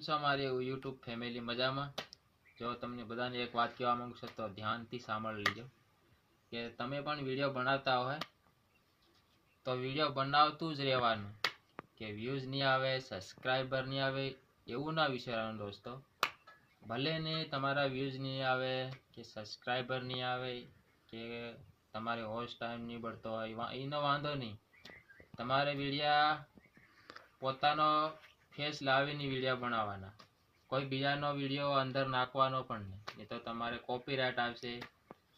છો મારી YouTube family મજામાં? જો તમને બધાને એક વાત કહેવા માંગુ છું, તો ધ્યાનથી સાંભળી લીજો. કે તમે પણ વીડિયો બનાવતા હોય, તો વીડિયો બનાવતું જ રહેવાનું. કે વ્યૂઝ નહીં આવે સબસ્ક્રાઈબર નહીં આવે, એવું ના વિચારવાનું દોસ્તો. ભલે ને તમારા વ્યૂઝ નહીં આવે, કે સબસ્ક્રાઈબર નહીં આવે, કે તમારે હોસ્ટ ટાઈમ નહીં પડતો હોય એનો વાંધો નહીં. તમારે વિડીયા પોતાનો ફેસ લાવીને વીડિયો બનાવવાના. કોઈ બીજાનો વીડિયો અંદર નાખવાનો પણ નહીં. નહીં તો તમારે કોપીરાઇટ આવશે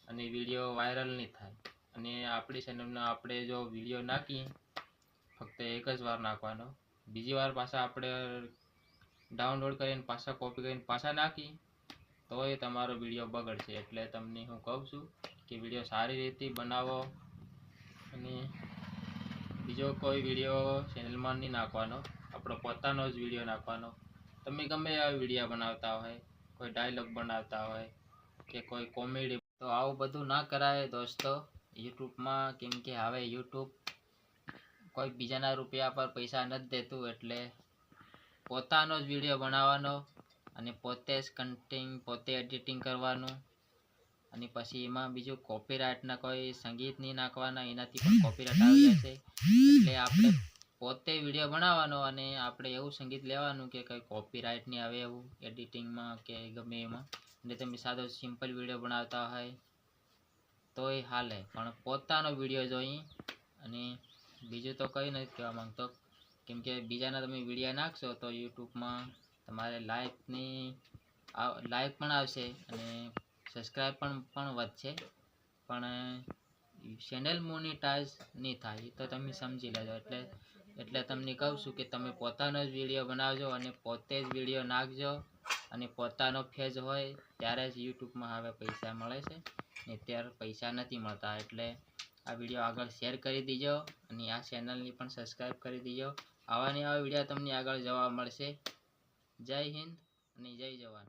અને વીડિયો વાયરલ નહીં થાય. અને આપણી ચેનલમાં આપણે જો વીડિયો નાખીએ, ફક્ત એક જ વાર નાખવાનો. બીજી વાર પાછા આપણે ડાઉનલોડ કરીને પાછા કોપી કરીને પાછા નાખી તો એ તમારો વીડિયો બગડશે. એટલે તમને હું કહું છું કે વીડિયો સારી રીતે બનાવો અને બીજો કોઈ વીડિયો ચેનલમાં નહીં નાખવાનો. આપણો પોતાનો જ વીડિયો નાખવાનો. તમે ગમે એવા વીડિયો બનાવતા હોય, કોઈ ડાયલોગ બનાવતા હોય કે કોઈ કોમેડી તો આવું બધું ના કરાય દોસ્તો. યુટ્યુબમાં કેમ કે હવે યુટ્યુબ કોઈ બીજાના રૂપિયા પર પૈસા નથી દેતું એટલે પોતાનો જ વીડિયો બનાવવાનો અને પોતે જ કન્ટિંગ પોતે એડિટિંગ કરવાનું. અને પછી એમાં બીજું કોપીરાઇટના કોઈ સંગીત નહીં નાખવાના, એનાથી પણ કોપીરાઇટ આવી જશે એટલે આપણે પોતે વીડિયો બનાવવાનો અને આપણે એવું સંગીત લેવાનું કે કંઈ કોપીરાઇટ નહીં આવે એવું એડિટિંગમાં કે ગમે એમાં. અને તમે સાદો સિમ્પલ વીડિયો બનાવતા હોય, તોય હાલે. પણ પોતાનો વીડિયો જોઈ અને બીજું તો કંઈ નથી કહેવા માંગતો. કેમ કે બીજાના તમે વીડિયો નાખશો તો યુટ્યુબમાં તમારે લાઇકની લાઇક પણ આવશે અને સબસ્ક્રાઈબ પણ પણ વધશે. પણ ચેનલ મોનિટાઈઝ નહીં થાય તો તમે સમજી લેજો. એટલે એટલે તમને કહું છું કે તમે પોતાનો જ વીડિયો બનાવજો અને પોતે જ વીડિયો નાખજો. અને પોતાનો ફેજ હોય ત્યારે જ યુટ્યુબમાં હવે પૈસા મળે છે. ને ત્યારે પૈસા નથી મળતા, એટલે આ વીડિયો આગળ શેર કરી દીજો અને આ ચેનલની પણ સબસ્ક્રાઈબ કરી દીજો. આવા ને આવા વીડિયો તમને આગળ જોવા મળશે. જય હિન્દ અને જય જવાન.